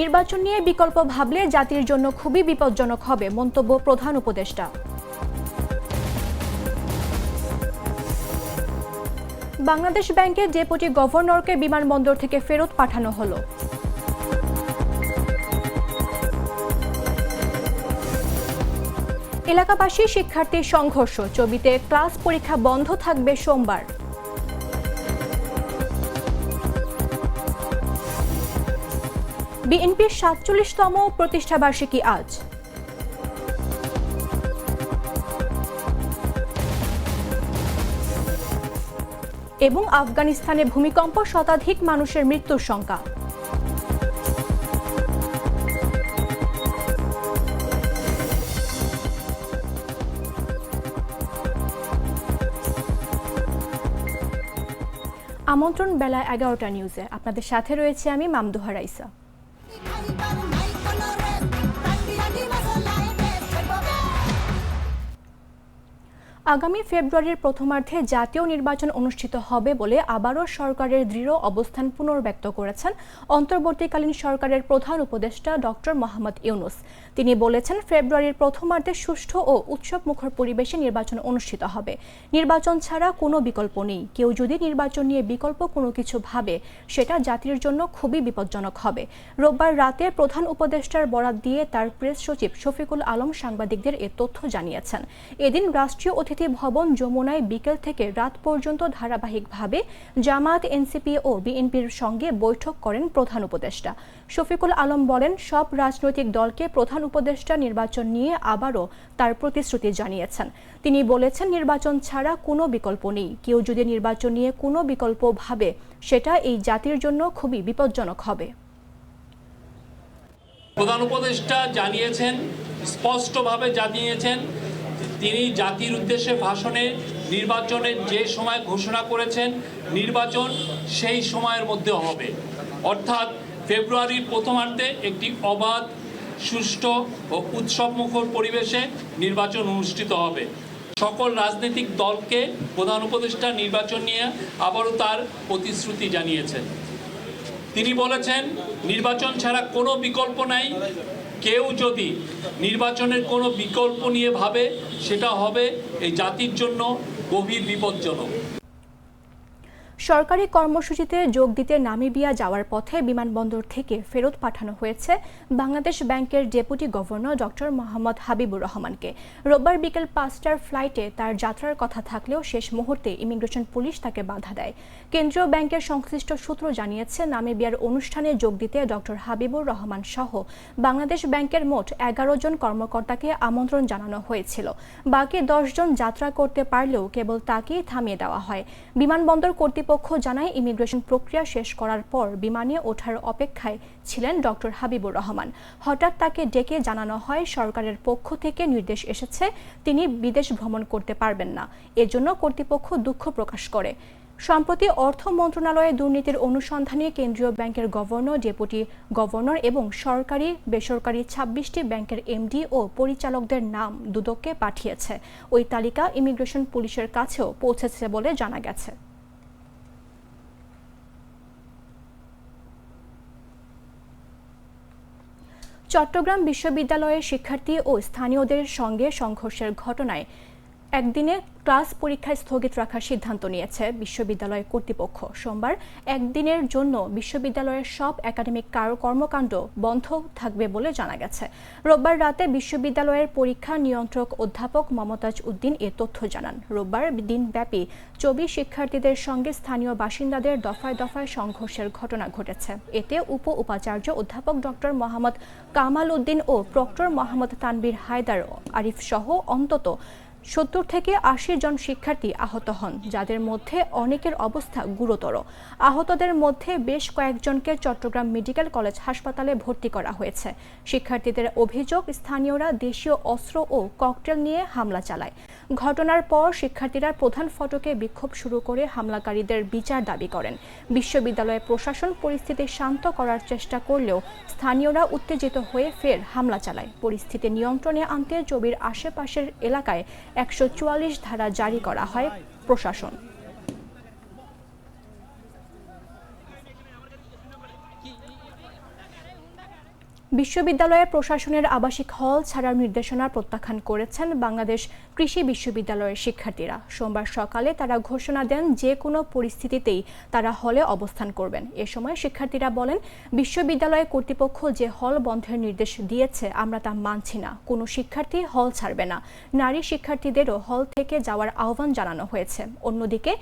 নির্বাচন নিয়ে বিকল্প ভাবলে জাতির জন্য খুবই বিপজ্জনক হবে, মন্তব্য প্রধান উপদেষ্টা। বাংলাদেশ ব্যাংকের ডেপুটি গভর্নরকে বিমানবন্দর থেকে ফেরত পাঠানো হলো। এলাকাবাসী শিক্ষার্থীর সংঘর্ষ চবিতে ক্লাস পরীক্ষা বন্ধ থাকবে সোমবার। বিএনপির সাতচল্লিশতম প্রতিষ্ঠাবার্ষিকী আজ। এবং আফগানিস্তানে ভূমিকম্প শতাধিক মানুষের মৃত্যুর সংখ্যা। আমন্ত্রণ বেলা এগারোটা নিউজে। আপনাদের সাথে রয়েছে আমি মামদুহা রাইসা। আগামী ফেব্রুয়ারির প্রথমার্ধে জাতীয় নির্বাচন অনুষ্ঠিত হবে বলে আবারও সরকারের দৃঢ় অবস্থান পুনর্ব্যক্ত করেছেন অন্তর্বর্তীকালীন সরকারের প্রধান উপদেষ্টা ডক্টর মোহাম্মদ ইউনুস। তিনি বলেছেন, ফেব্রুয়ারির প্রথমার্ধে সুষ্ঠু ও উৎসব মুখর পরিবেশে নির্বাচন অনুষ্ঠিত হবে। নির্বাচন ছাড়া কোনো বিকল্প নেই। কেউ যদি নির্বাচন নিয়ে বিকল্প কোনো কিছু ভাবে, সেটা জাতির জন্য খুবই বিপজ্জনক হবে। রোববার রাতে প্রধান উপদেষ্টার বরাত দিয়ে তার প্রেস সচিব শফিকুল আলম সাংবাদিকদের এ তথ্য জানিয়েছেন। এদিন রাষ্ট্রীয় অতিথি ভবন যমুনায় বিকেল থেকে রাত পর্যন্ত ধারাবাহিকভাবে জামাত এনসিপি ও বিএনপির সঙ্গে বৈঠক করেন প্রধান উপদেষ্টা। শফিকুল আলম বলেন, সব রাজনৈতিক দলকে প্রধান উপদেষ্টা নির্বাচন নিয়ে আবারও তার প্রতিশ্রুতি জানিয়েছেন। তিনি বলেছেন, নির্বাচন ছাড়া কোনো বিকল্প নেই। কেউ যদি নির্বাচন নিয়ে কোনো বিকল্প ভাবে, সেটা এই জাতির জন্য খুবই বিপজ্জনক হবে। প্রধান উপদেষ্টা জানিয়েছেন, স্পষ্টভাবে জানিয়েছেন তিনি জাতির উদ্দেশ্যে ভাষণে নির্বাচনের যে সময় ঘোষণা করেছেন, নির্বাচন সেই সময়ের মধ্যে হবে। অর্থাৎ ফেব্রুয়ারির প্রথমার্ধে একটি অবাধ, সুষ্ঠু ও উৎসবমুখর পরিবেশে নির্বাচন অনুষ্ঠিত হবে। সকল রাজনৈতিক দলকে প্রধান উপদেষ্টা নির্বাচন নিয়ে আবারও তার প্রতিশ্রুতি জানিয়েছেন। তিনি বলেছেন, নির্বাচন ছাড়া কোনো বিকল্প নাই। কেউ যদি নির্বাচনের কোনো বিকল্প নিয়ে ভাবে সেটা হবে এই জাতির জন্য গভীর বিপজ্জনক। সরকারি কর্মসূচিতে যোগ দিতে নামিবিয়া যাওয়ার পথে বিমানবন্দর থেকে ফেরত পাঠানো হয়েছে বাংলাদেশ ব্যাংকের deputy governor doctor Mohammad Habibur রহমানকে। রোববার বিকেল পাঁচটার ফ্লাইটে তার যাত্রার কথা থাকলেও শেষ মুহূর্তে ইমিগ্রেশন পুলিশ তাকে বাধা দেয়। কেন্দ্রীয় ব্যাংকের সংশ্লিষ্ট সূত্র জানিয়েছে, নামিবিয়ার অনুষ্ঠানে যোগ দিতে ডক্টর হাবিবুর রহমান সহ বাংলাদেশ ব্যাংকের মোট এগারো জন কর্মকর্তাকে আমন্ত্রণ জানানো হয়েছিল। বাকি দশজন যাত্রা করতে পারলেও কেবল তাকেই থামিয়ে দেওয়া হয়। বিমানবন্দর কর্তৃপক্ষ জানায়, ইমিগ্রেশন প্রক্রিয়া শেষ করার পর বিমানে ওঠার অপেক্ষায় ছিলেন ডক্টর হাবিবুর রহমান। হঠাৎ তাকে ডেকে জানানো হয়, সরকারের পক্ষ থেকে নির্দেশ এসেছে, তিনি বিদেশ ভ্রমণ করতে পারবেন না। এজন্য কর্তৃপক্ষ দুঃখ প্রকাশ করে। সম্প্রতি অর্থ মন্ত্রণালয়ে দুর্নীতির অনুসন্ধানে কেন্দ্রীয় ব্যাংকের গভর্নর, ডেপুটি গভর্নর এবং সরকারি, বেসরকারি ছাব্বিশটি ব্যাংকের এমডি ও পরিচালকদের নাম দুদককে পাঠিয়েছে। ওই তালিকা ইমিগ্রেশন পুলিশের কাছেও পৌঁছেছে বলে জানা গেছে। চট্টগ্রাম বিশ্ববিদ্যালয়ের শিক্ষার্থী ও স্থানীয়দের সঙ্গে সংঘর্ষের ঘটনায় একদিনে ক্লাস পরীক্ষা স্থগিত রাখার সিদ্ধান্ত নিয়েছে বিশ্ববিদ্যালয় কর্তৃপক্ষ। সোমবার একদিনের জন্য বিশ্ববিদ্যালয়ের সব একাডেমিক কর্মকাণ্ড বন্ধ থাকবে বলে জানা গেছে। রোববার রাতে বিশ্ববিদ্যালয়ের পরীক্ষা নিয়ন্ত্রক অধ্যাপক মমতাজ উদ্দিন এ তথ্য জানান। রোববার দিনব্যাপী চবি শিক্ষার্থীদের সঙ্গে স্থানীয় বাসিন্দাদের দফায় দফায় সংঘর্ষের ঘটনা ঘটেছে। এতে উপ উপাচার্য অধ্যাপক ডক্টর মোহাম্মদ কামাল উদ্দিন ও প্রক্টর মোহাম্মদ তানবির হায়দার, আরিফ সহ অন্তত সত্তর থেকে আশি জন শিক্ষার্থী আহত হন, যাদের মধ্যে অনেকের অবস্থা গুরুতর। আহতদের মধ্যে বেশ কয়েকজনকে চট্টগ্রাম মেডিকেল কলেজ হাসপাতালে ভর্তি করা হয়েছে। শিক্ষার্থীদের অভিযোগ, স্থানীয়রা দেশীয় অস্ত্র ও ককটেল নিয়ে হামলা চালায়। ঘটনার পর শিক্ষার্থীরা প্রধান ফটকে বিক্ষোভ শুরু করে হামলাকারীদের বিচার দাবি করেন। বিশ্ববিদ্যালয় প্রশাসন পরিস্থিতি শান্ত করার চেষ্টা করলেও স্থানীয়রা উত্তেজিত হয়ে ফের হামলা চালায়। পরিস্থিতি নিয়ন্ত্রণে আনতে চবির আশেপাশের এলাকায় একশো চুয়াল্লিশ ধারা জারি করা হয় প্রশাসন। বিশ্ববিদ্যালয়ের প্রশাসনের আবাসিক হল ছাড়ার নির্দেশনা প্রত্যাখ্যান করেছেন বাংলাদেশ কৃষি বিশ্ববিদ্যালয়ের শিক্ষার্থীরা। সোমবার সকালে তারা ঘোষণা দেন, যে কোনো পরিস্থিতিতেই তারা হলে অবস্থান করবেন। এ সময় শিক্ষার্থীরা বলেন, বিশ্ববিদ্যালয় কর্তৃপক্ষ যে হল বন্ধের নির্দেশ দিয়েছে, আমরা তা মানছি না। কোনো শিক্ষার্থী হল ছাড়বে না। নারী শিক্ষার্থীদেরও হল থেকে যাওয়ার আহ্বান জানানো হয়েছে। অন্যদিকে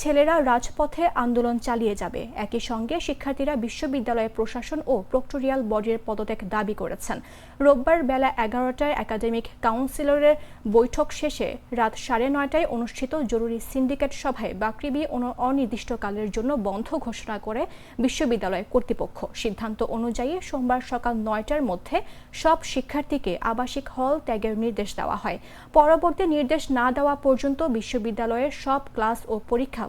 ছেলেরা রাজপথে আন্দোলন চালিয়ে যাবে। একই সঙ্গে শিক্ষার্থীরা বিশ্ববিদ্যালয় প্রশাসন ও প্রক্টোরিয়াল বডির পদত্যাগ দাবি করেছেন। রোববার বেলা এগারোটায় একাডেমিক কাউন্সিলরের বৈঠক শেষে রাত সাড়ে নয়টায় অনুষ্ঠিত জরুরি সিন্ডিকেট সভায় বাকৃবি অন- অনির্দিষ্টকালের জন্য বন্ধ ঘোষণা করে বিশ্ববিদ্যালয় কর্তৃপক্ষ। সিদ্ধান্ত অনুযায়ী সোমবার সকাল নয়টার মধ্যে সব শিক্ষার্থীকে আবাসিক হল ত্যাগের নির্দেশ দেওয়া হয়। পরবর্তী নির্দেশ না দেওয়া পর্যন্ত বিশ্ববিদ্যালয়ের সব ক্লাস ও পরীক্ষা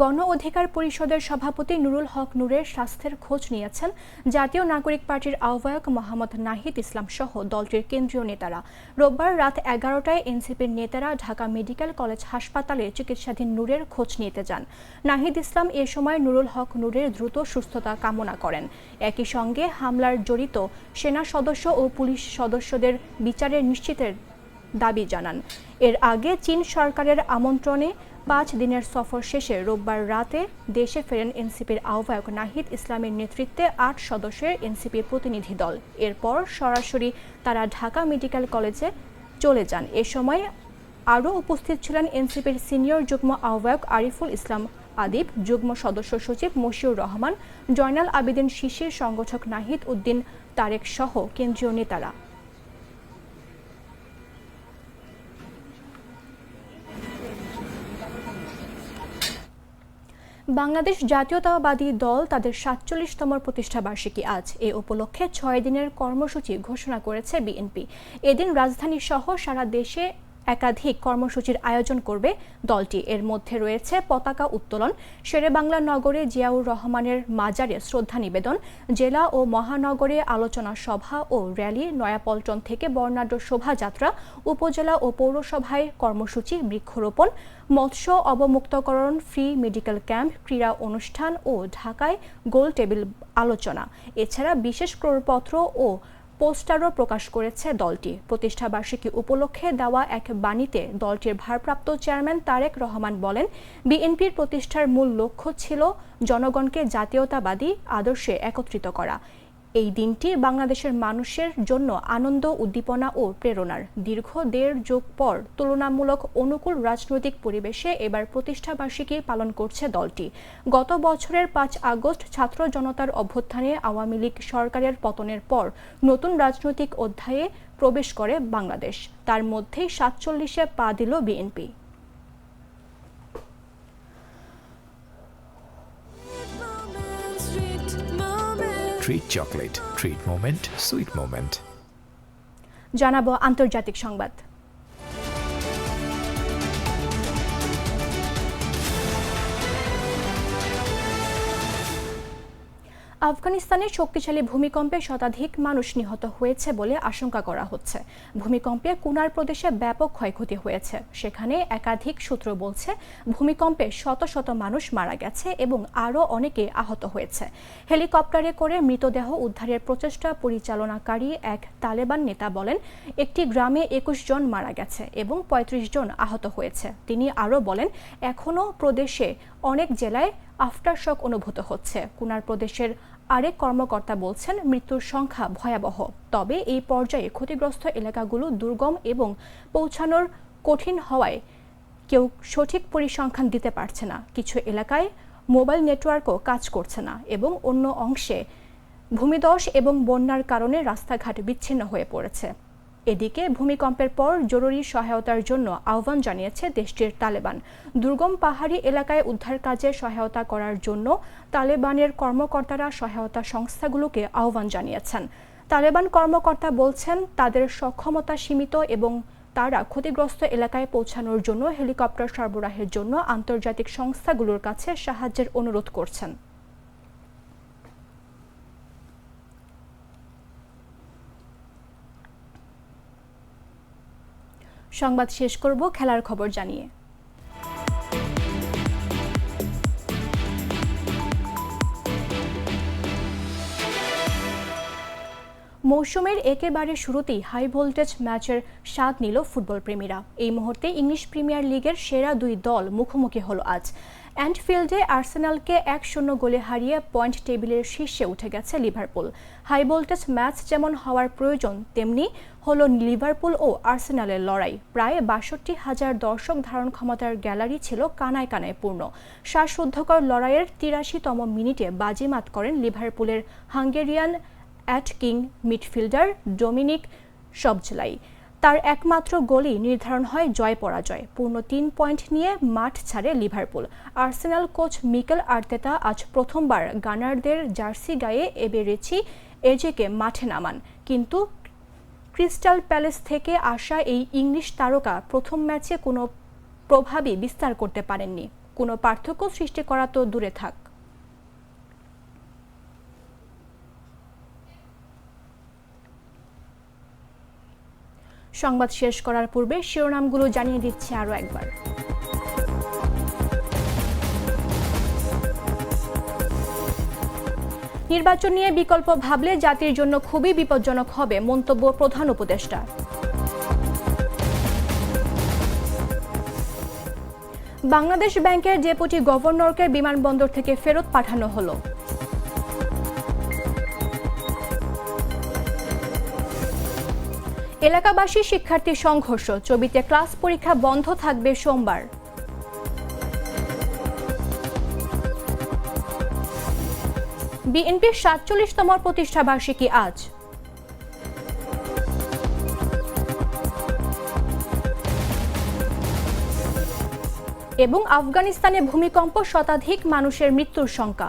গণ অধিকার পরিষদের সভাপতি নুরুল হক নূরের স্বাস্থ্যের খোঁজ নিয়েছেন জাতীয় নাগরিক পার্টির আহ্বায়ক মোহাম্মদ নাহিদ ইসলাম সহ দলটির কেন্দ্রীয় নেতারা। রোববার রাত এগারোটায় এনসিপির নেতারা ঢাকা মেডিকেল কলেজ হাসপাতালে চিকিৎসাধীন নূরের খোঁজ নিতে যান। নাহিদ ইসলাম এ সময় নুরুল হক নূরের দ্রুত সুস্থতা কামনা করেন। একই সঙ্গে হামলার জড়িত সেনা সদস্য ও পুলিশ সদস্যদের বিচারের নিশ্চিতের দাবি জানান। এর আগে চীন সরকারের আমন্ত্রণে পাঁচ দিনের সফর শেষে রোববার রাতে দেশে ফেরেন এনসিপির আহ্বায়ক নাহিদ ইসলামের নেতৃত্বে আট সদস্যের এনসিপি প্রতিনিধি দল। এরপর সরাসরি তারা ঢাকা মেডিকেল কলেজে চলে যান। এ সময় আরও উপস্থিত ছিলেন এনসিপির সিনিয়র যুগ্ম আহ্বায়ক আরিফুল ইসলাম আদিব, যুগ্ম সদস্য সচিব মশিউর রহমান, জয়নাল আবেদিন শিশির, সংগঠক নাহিদ উদ্দিন তারেক সহ কেন্দ্রীয় নেতারা। বাংলাদেশ জাতীয়তাবাদী দল তাদের সাতচল্লিশতম প্রতিষ্ঠা বার্ষিকী আজ। এ উপলক্ষে ছয় দিনের কর্মসূচি ঘোষণা করেছে বিএনপি। এদিন রাজধানী সহ সারা দেশে একাধিক কর্মসূচির আয়োজন করবে দলটি। এর মধ্যে রয়েছে পতাকা উত্তোলন, শেরেবাংলা নগরে জিয়াউর রহমানের মাজারে শ্রদ্ধা নিবেদন, জেলা ও মহানগরে আলোচনা সভা ও র্যালি, নয়াপল্টন থেকে বর্ণাঢ্য শোভাযাত্রা, উপজেলা ও পৌরসভায় কর্মসূচি বৃক্ষরোপণ, মৎস্য অবমুক্তকরণ, ফ্রি মেডিকেল ক্যাম্প, ক্রীড়া অনুষ্ঠান ও ঢাকায় গোল টেবিল আলোচনা। এছাড়া বিশেষ ক্রয়পত্র ও পোস্টারও প্রকাশ করেছে দলটি। প্রতিষ্ঠাবার্ষিকী উপলক্ষে দেওয়া এক বাণীতে দলটির ভারপ্রাপ্ত চেয়ারম্যান তারেক রহমান বলেন, বিএনপির প্রতিষ্ঠার মূল লক্ষ্য ছিল জনগণকে জাতীয়তাবাদী আদর্শে একত্রিত করা। এই দিনটি বাংলাদেশের মানুষের জন্য আনন্দ, উদ্দীপনা ও প্রেরণার। দীর্ঘ দেড় যোগ পর তুলনামূলক অনুকূল রাজনৈতিক পরিবেশে এবার প্রতিষ্ঠাবার্ষিকী পালন করছে দলটি। গত বছরের পাঁচ আগস্ট ছাত্র জনতার অভ্যুত্থানে আওয়ামী লীগ সরকারের পতনের পর নতুন রাজনৈতিক অধ্যায়ে প্রবেশ করে বাংলাদেশ। তার মধ্যেই সাতচল্লিশে পা দিল BNP. Treat chocolate. Treat moment. Sweet moment. জানাব আন্তর্জাতিক সংবাদ আফগানিস্তানের শক্তিশালী ভূমিকম্পে শতাধিক মানুষ নিহত হয়েছে বলে আশঙ্কা করা হচ্ছে। ভূমিকম্পে কুনার প্রদেশে ব্যাপক ক্ষয়ক্ষতি হয়েছে। সেখানে একাধিক সূত্র বলছে, ভূমিকম্পে শত শত মানুষ মারা গেছে এবং আরও অনেকে আহত হয়েছে। হেলিকপ্টারে করে মৃতদেহ উদ্ধারের প্রচেষ্টা পরিচালনাকারী এক তালেবান নেতা বলেন, একটি গ্রামে একুশ জন মারা গেছে এবং ৩৫ জন আহত হয়েছে। তিনি আরও বলেন, এখনও প্রদেশে অনেক জেলায় আফটারশক অনুভূত হচ্ছে। কুনার প্রদেশের আরেক কর্মকর্তা বলছেন, মৃত্যুর সংখ্যা ভয়াবহ। তবে এই পর্যায়ে ক্ষতিগ্রস্ত এলাকাগুলো দুর্গম এবং পৌঁছানোর কঠিন হওয়ায় কেউ সঠিক পরিসংখ্যান দিতে পারছে না। কিছু এলাকায় মোবাইল নেটওয়ার্কও কাজ করছে না এবং অন্য অংশে ভূমিধস এবং বন্যার কারণে রাস্তাঘাট বিচ্ছিন্ন হয়ে পড়েছে। এদিকে ভূমিকম্পের পর জরুরি সহায়তার জন্য আহ্বান জানিয়েছে দেশটির তালেবান। দুর্গম পাহাড়ি এলাকায় উদ্ধার কাজে সহায়তা করার জন্য তালেবানের কর্মকর্তারা সহায়তা সংস্থাগুলোকে আহ্বান জানিয়েছেন। তালেবান কর্মকর্তা বলছেন, তাদের সক্ষমতা সীমিত এবং তারা ক্ষতিগ্রস্ত এলাকায় পৌঁছানোর জন্য হেলিকপ্টার সরবরাহের জন্য আন্তর্জাতিক সংস্থাগুলোর কাছে সাহায্যের অনুরোধ করছেন। সংবাদ শেষ করব খেলার খবর জানিয়ে। মৌসুমের একেবারে শুরুতেই হাই ভোল্টেজ ম্যাচের স্বাদ নিল ফুটবল প্রেমীরা এই মুহূর্তে ইংলিশ প্রিমিয়ার লিগের সেরা দুই দল মুখোমুখি হলো আজ। অ্যান্ডফিল্ডে আর্সেনালকে এক শূন্য গোলে হারিয়ে পয়েন্ট টেবিলের শীর্ষে উঠে গেছে লিভারপুল। হাই ভোল্টেজ ম্যাচ যেমন হওয়ার প্রয়োজন, তেমনি হলো লিভারপুল ও আর্সেনালের লড়াই। প্রায় বাষট্টি হাজার দর্শক ধারণ ক্ষমতার গ্যালারি ছিল কানায় কানায় পূর্ণ। শ্বাসরুদ্ধকর লড়াইয়ের তিরাশিতম মিনিটে বাজিমাত করেন লিভারপুলের Hungarian attacking midfielder Dominik Szoboszlai তার একমাত্র গোলই নির্ধারণ হয় জয় পরাজয়। পূর্ণ তিন পয়েন্ট নিয়ে মাঠ ছাড়ে Liverpool. Arsenal coach Mikel Arteta আজ প্রথমবার গানারদের জার্সি গায়ে এবেরেছি এজেকে মাঠে নামান। কিন্তু ক্রিস্টাল প্যালেস থেকে আসা এই ইংলিশ তারকা প্রথম ম্যাচে কোনো প্রভাবই বিস্তার করতে পারেননি। কোনো পার্থক্য সৃষ্টি করা তো দূরে থাক। সংবাদ শেষ করার পূর্বে শিরোনামগুলো জানিয়ে দিচ্ছে আরও একবার। নির্বাচন নিয়ে বিকল্প ভাবলে জাতির জন্য খুবই বিপজ্জনক হবে মন্তব্য প্রধান উপদেষ্টা। বাংলাদেশ ব্যাংকের ডেপুটি গভর্নরকে বিমানবন্দর থেকে ফেরত পাঠানো হলো। এলাকাবাসী শিক্ষার্থী সংঘর্ষ। চবিতে ক্লাস পরীক্ষা বন্ধ থাকবে সোমবার। বিএনপির সাতচল্লিশতম প্রতিষ্ঠাবার্ষিকী আজ। এবং আফগানিস্তানে ভূমিকম্প শতাধিক মানুষের মৃত্যুর শঙ্কা।